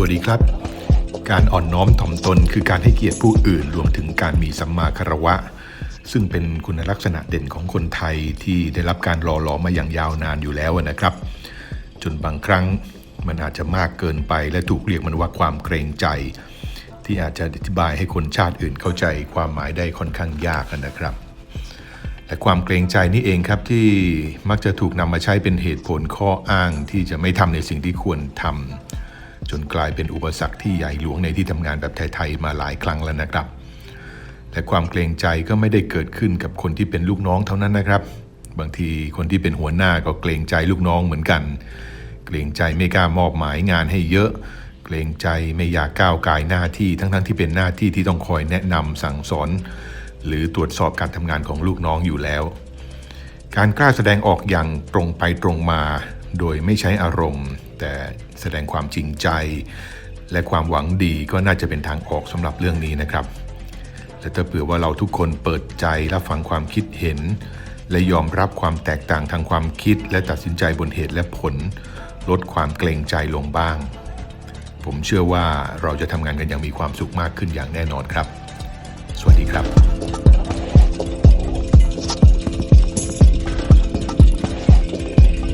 สวัสดีครับ การอ่อนน้อมถ่อมตนคือการให้เกียรติผู้อื่นรวมถึงการมีสัมมาคารวะ ซึ่งเป็นคุณลักษณะเด่นของคนไทยที่ได้รับการหล่อหลอมมาอย่างยาวนานอยู่แล้วนะครับ จนบางครั้งมันอาจจะมากเกินไปและถูกเรียกมันว่าความเกรงใจ ที่อาจจะอธิบายให้คนชาติอื่นเข้าใจความหมายได้ค่อนข้างยากนะครับและความเกรงใจนี่เองครับที่มักจะถูกนำมาใช้เป็นเหตุผลข้ออ้างที่จะไม่ทำในสิ่งที่ควรทำ จนกลายเป็นอุปสรรคที่ใหญ่หลวงในที่ทำงานแบบไทยๆมาหลายครั้งแล้วนะครับและความเกรงใจก็ไม่ได้เกิดขึ้นกับคนที่เป็นลูกน้องเท่านั้นนะครับ บางทีคนที่เป็นหัวหน้าก็เกรงใจลูกน้องเหมือนกัน เกรงใจไม่กล้ามอบหมายงานให้เยอะ เกรงใจไม่อยากก้าวกายหน้าที่ทั้งๆที่เป็นหน้าที่ที่ต้องคอยแนะนำสั่งสอน หรือตรวจสอบการทำงานของลูกน้องอยู่แล้วการกล้าแสดงออกอย่างตรงไปตรงมา โดยไม่ใช้อารมณ์ แต่ แสดงความจริงใจ และความหวังดีก็น่าจะเป็นทางออกสำหรับเรื่องนี้นะครับ และถ้าเผื่อว่าเราทุกคนเปิดใจรับฟังความคิดเห็น และยอมรับความแตกต่างทางความคิด และตัดสินใจบนเหตุและผล ลดความเกรงใจลงบ้าง ผมเชื่อว่าเราจะทำงานกันอย่างมีความสุขมากขึ้นอย่างแน่นอนครับ สวัสดีครับ